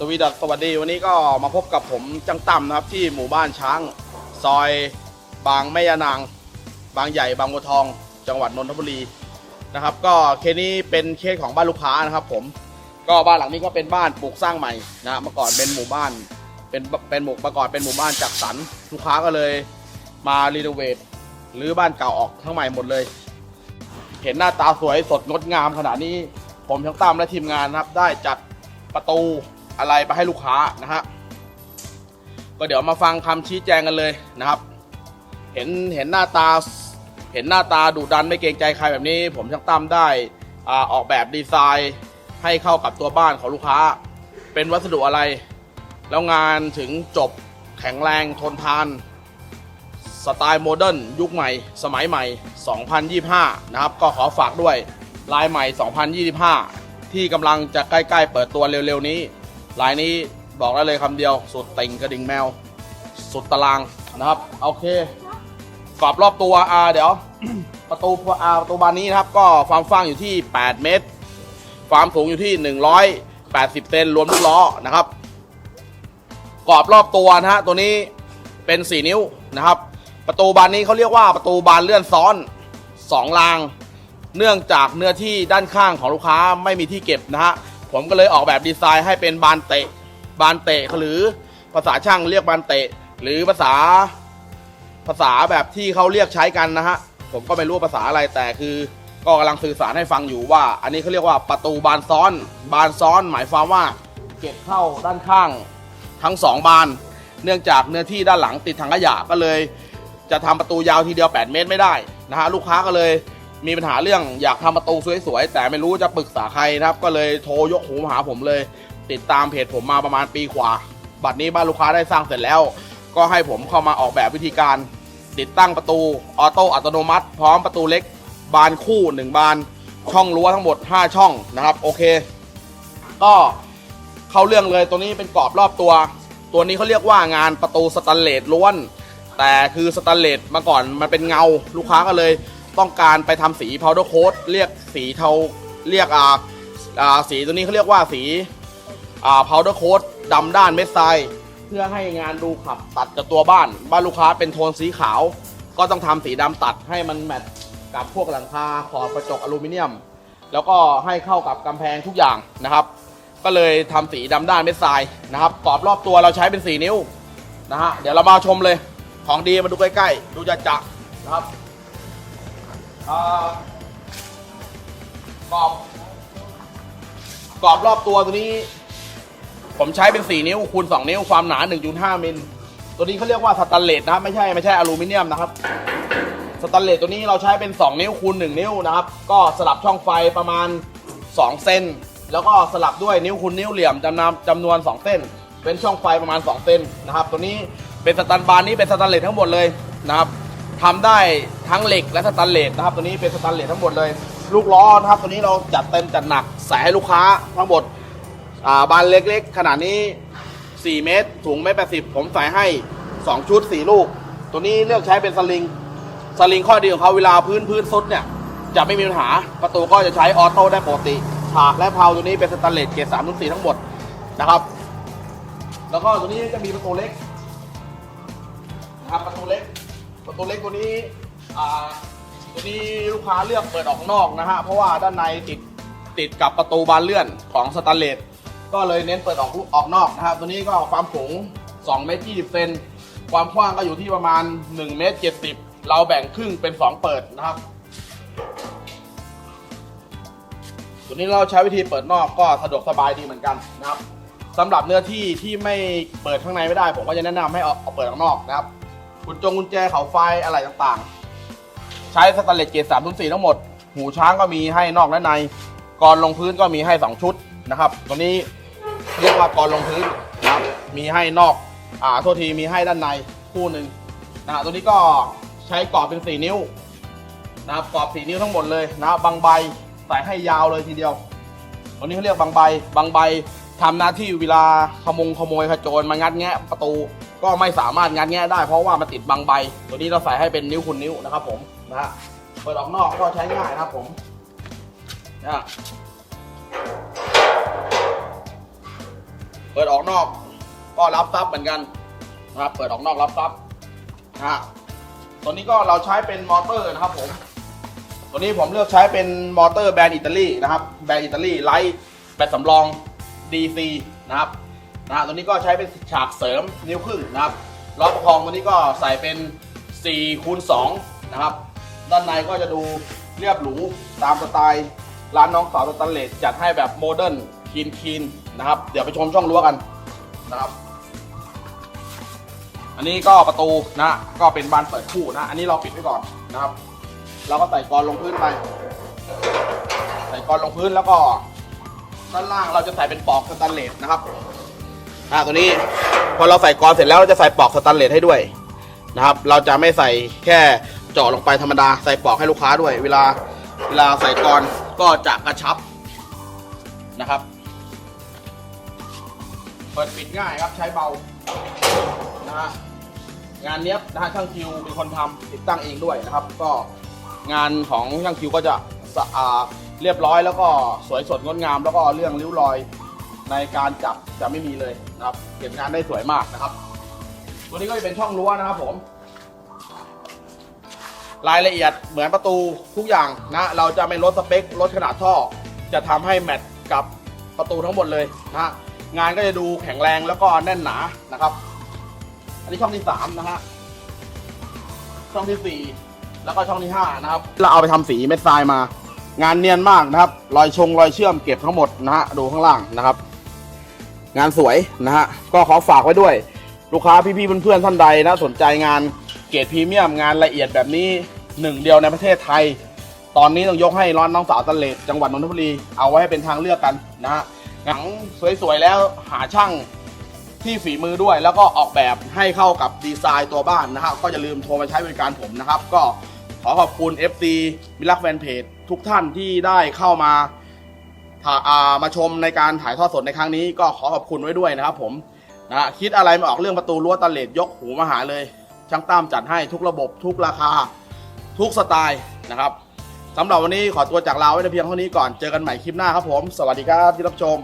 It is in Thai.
สวีดัสสวัสดีวันนี้ก็มาพบกับผมจังต่ำนะครับที่หมู่บ้านช้าง ซอยบางแม่ยานาง บางใหญ่บางบัวทอง จังหวัดนนทบุรีนะครับ ก็เคสนี้เป็นเคสของบ้านลูกค้านะครับ ผมก็บ้านหลังนี้ก็เป็นบ้านปลูกสร้างใหม่นะเมื่อก่อนเป็นหมู่บ้าน เป็นเป็นหมู่เมื่อก่อนเป็นหมู่บ้านจัดสรรลูกค้าก็เลยมารีโนเวทหรือบ้านเก่าออกทั้งใหม่หมดเลย เห็นหน้าตาสวยสดงดงามขนาดนี้ผมช่างตั้มและทีมงานนะครับ ได้จัดประตู อะไรไปให้ลูกค้านะฮะก็เดี๋ยวมาฟังคำชี้แจงกันเลยนะครับ เห็นเห็นหน้าตาเห็นหน้าตาดุดันไม่เกรงใจใครแบบนี้ ผมช่างตั้มได้อออกแบบดีไซน์ให้เข้ากับตัวบ้านของลูกค้า เป็นวัสดุอะไร แล้วงานถึงจบแข็งแรงทนทาน สไตล์โมเดิร์นยุคใหม่ สมัยใหม่ 2025 นะครับ ก็ขอฝากด้วยลายใหม่ 2025 ที่กำลังจะใกล้ ๆ เปิดตัวเร็ว ๆ นี้ ลายนี้บอกได้เลยคำเดียว สุดติ่งกระดิ่งแมว สุดตารางนะครับโอเคกรอบรอบตัวอาเดี๋ยว ประตูอาประตูบานนี้นะครับ ก็ความกว้างอยู่ที่ 8 เมตร ความสูงอยู่ที่ 180 เซนรวมลูกล้อนะครับกรอบรอบตัวนะฮะตัวนี้เป็น 4 นิ้วนะครับ ประตูบานนี้เขาเรียกว่าประตูบานเลื่อนซ้อน 2 ราง เนื่องจากเนื้อที่ด้านข้างของลูกค้าไม่มีที่เก็บนะฮะ ผมก็เลยออกแบบดีไซน์ให้เป็นบานเตะ บานเตะหรือภาษาช่างเรียกบานเตะ หรือภาษาภาษาแบบที่เขาเรียกใช้กันนะฮะ ผมก็ไม่รู้ภาษาอะไรแต่คือ ก็กำลังสื่อสารให้ฟังอยู่ว่า อันนี้เขาเรียกว่าประตูบานซ้อน บานซ้อน หมายความว่าเก็บเข้าด้านข้างทั้งสองบาน เนื่องจากเนื้อที่ด้านหลังติดถังขยะก็เลย จะทำประตูยาวทีเดียว 8 เมตรไม่ได้นะฮะลูกค้าก็เลย มีปัญหาเรื่องอยากทำประตูสวยๆ แต่ไม่รู้จะปรึกษาใครนะครับ ก็เลยโทรยกหูมาหาผมเลย ติดตามเพจผมมาประมาณปีกว่า บัดนี้บ้านลูกค้าได้สร้างเสร็จแล้ว ก็ให้ผมเข้ามาออกแบบวิธีการ ติดตั้งประตูออโต้อัตโนมัติ พร้อมประตูเล็ก บานคู่ 1 บาน ช่องรั้วทั้งหมด 5 ช่องนะครับ โอเค ก็เข้าเรื่องเลยตัวนี้เป็นกรอบรอบตัว ตัวนี้เขาเรียกว่างานประตูสแตนเลสล้วน แต่คือสแตนเลสมาก่อนมันเป็นเงาลูกค้าก็เลย ต้องการไปทำสีพาวเดอร์โค้ดเรียกสีเทาเรียกอ่าอ่าสีตัวนี้เขาเรียกว่าสีอ่าพาวเดอร์โค้ดดำด้านเม็ดทรายเพื่อให้งานดูขับตัดกับตัวบ้าน บ้านลูกค้าเป็นโทนสีขาว ก็ต้องทำสีดำตัดให้มันแมทกับพวกหลังคาขอบกระจกอลูมิเนียม แล้วก็ให้เข้ากับกำแพงทุกอย่างนะครับ ก็เลยทำสีดำด้านเม็ดทรายนะครับกรอบรอบตัวเราใช้เป็นสีนิ้วนะฮะเดี๋ยวเรามาชมเลยของดีมาดูใกล้ๆ ดูจะจะนะครับ กรอบ กรอบรอบตัวตัวนี้ ผมใช้เป็น 4 นิ้วคูณ 2 นิ้วความหนา 1.5 มิล ตัวนี้เขาเรียกว่าสแตนเลสนะครับ ไม่ใช่ไม่ใช่อลูมิเนียมนะครับสแตนเลสตัวนี้เราใช้เป็น 2 นิ้วคูณ 1 นิ้วนะครับ ก็สลับช่องไฟประมาณ 2 เซนแล้วก็สลับด้วยนิ้วคูณนิ้วเหลี่ยมจำนวนจำนวน 2 เส้น เป็นช่องไฟประมาณ 2 เซนนะครับ ตัวนี้เป็นสแตนบานนี้เป็นสแตนเลสทั้งหมดเลยนะครับ ทำได้ทั้งเหล็กและสแตนเลสนะครับ ตัวนี้เป็นสแตนเลสทั้งหมดเลย ลูกล้อนะครับตัวนี้เราจัดเต็มจัดหนักใส่ให้ลูกค้าทั้งหมดอ่าบานเล็กๆ ขนาดนี้ 4 เมตรถุงเมตรแปดสิบผมใส่ให้ 2 ชุด 4 ลูก ตัวนี้เลือกใช้เป็นสลิงสลิงข้อดีของเขาเวลาพื้นพื้นซุดเนี่ย จะไม่มีปัญหาประตูก็จะใช้ออโต้ได้ปกติฉากและเพลาตัวนี้เป็นสแตนเลสเกรดสามทุสี่ทั้งหมดนะครับ แล้วก็ตัวนี้จะมีประตูเล็กนะครับประตูเล็ก ประตูเล็กตัวนี้อ่าตัวนี้ลูกค้าเลือกเปิดออกนอกนะฮะเพราะว่าด้านในติดติดกับประตูบานเลื่อนของสแตนเลสก็เลยเน้นเปิดออกออกนอกนะครับตัวนี้ก็ความสูง2เมตร20เซนความกว้างก็อยู่ที่ประมาณ1เมตร70 เราแบ่งครึ่งเป็น 2 เปิดนะครับ ตัวนี้เราใช้วิธีเปิดนอกก็สะดวกสบายดีเหมือนกันนะครับสำหรับเนื้อที่ที่ไม่เปิดข้างในไม่ได้ ผมก็จะแนะนำให้เอาเอาเปิดข้างนอกนะครับ กุญจงกุญแจเขาไฟอะไรต่างๆ ใช้สแตนเลสเกรด3 0 4ทั้งหมด หูช้างก็มีให้นอกและในกรอนลงพื้นก็มีให้ 2 ชุดนะครับตัวนี้เรียกว่ากรอนลงพื้นนะครับมีให้นอกอ่าโทษทีมีให้ด้านในคู่หนึ่งนะฮะตัวนี้ก็ใช้กรอบเป็น 4 นิ้วนะครับกรอบ4นิ้วทั้งหมดเลยนะบบางใบใส่ให้ยาวเลยทีเดียวตัวนี้เขาเรียกบางใบบางใบ ทำหน้าที่เวลาขมงขโมยขโจรมางัดแงะประตูก็ไม่สามารถงัดแงะได้เพราะว่ามันติดบางใบ ตัวนี้เราใส่ให้เป็นนิ้วคุณนิ้วนะครับ ผมนะฮะเปิดออกนอกก็ใช้ง่ายนะครับผมนะเปิดออกนอกก็รับซับเหมือนกันนะครับเปิดออกนอกรับซับนะฮะตัวนี้ก็เราใช้เป็นมอเตอร์นะครับ ผม ตัวนี้ผมเลือกใช้เป็นมอเตอร์แบรนด์อิตาลีนะครับ แบรนด์อิตาลีไลท์แบตสำรอง DC นะครับนะตัวนี้ก็ใช้เป็นฉากเสริมนิ้วครึ่งนะครับล้อประคองตัวนี้ก็ใส่เป็น4คูณ2นะครับ ด้านในก็จะดูเรียบหรูตามสไตล์ร้านน้องสาวสแตนเลสจัดให้แบบโมเดิร์นคีนคีนนะครับ เดี๋ยวไปชมช่องรั้วกันนะครับ อันนี้ก็ประตูนะก็เป็นบานเปิดคู่นะ อันนี้เราปิดไว้ก่อนนะครับ เราก็ใส่กรอนลงพื้นไป ใส่กรอนลงพื้นแล้วก็ ด้านล่างเราจะใส่เป็นปอกสแตนเลสนะครับอ่าตัวนี้พอเราใส่กรอนเสร็จแล้วเราจะใส่ปอกสแตนเลสให้ด้วยนะครับ เราจะไม่ใส่แค่เจาะลงไปธรรมดาใส่ปอกให้ลูกค้าด้วย เวลาเวลาใส่กรอนก็จะกระชับนะครับเปิดปิดง่ายครับใช้เบานะฮะงานเนี้ยนะฮะช่างคิวเป็นคนทำติดตั้งเองด้วยนะครับ ก็งานของช่างคิวก็จะสะอาด เรียบร้อยแล้วก็สวยสดงดงาม แล้วก็เรื่องริ้วรอยในการจับจะไม่มีเลยนะครับ เก็บงานได้สวยมากนะครับ ตัวนี้ก็จะเป็นช่องรั้วนะครับผม รายละเอียดเหมือนประตูทุกอย่างนะ เราจะไม่ลดสเปคลดขนาดท่อ จะทำให้แมทกับประตูทั้งหมดเลยนะงานก็จะดูแข็งแรงแล้วก็แน่นหนานะครับ อันนี้ช่องที่สามนะฮะช่องที่สี่แล้วก็ช่องที่ห้านะครับ เราเอาไปทำสีเม็ดทรายมา งานเนียนมากนะครับ รอยชงรอยเชื่อมเก็บทั้งหมดนะฮะดูข้างล่างนะครับ งานสวยนะฮะก็ขอฝากไว้ด้วย ลูกค้าพี่ๆเพื่อนๆท่านใดนะสนใจงานเกรดพรีเมียมงานละเอียดแบบนี้หนึ่งเดียวในประเทศไทย ตอนนี้ต้องยกให้ร้านน้องสาวตะเลดจังหวัดนนทบุรีเอาไว้ให้เป็นทางเลือกกันนะฮะหนังสวยๆแล้วหาช่างที่ฝีมือด้วย แล้วก็ออกแบบให้เข้ากับดีไซน์ตัวบ้านนะฮะก็อย่าลืมโทรมาใช้บริการผมนะครับ ก็ขอขอบคุณ FC มิลักแฟนเพจ ทุกท่านที่ได้เข้ามาามาชมในการถ่ายทอดสดในครั้งนี้ ก็ขอขอบคุณไว้ด้วยนะครับ ผมนะคิดอะไรไม่ออกเรื่องประตูรั้วตะเลดยกหูมาหาเลย ช่างตามจัดให้ทุกระบบทุกราคา ทุกสไตล์นะครับสำหรับวันนี้ขอตัวจากลาไว้ในเพียงเท่านี้ก่อนเจอกันใหม่คลิปหน้าครับผม สวัสดีครับที่รับชม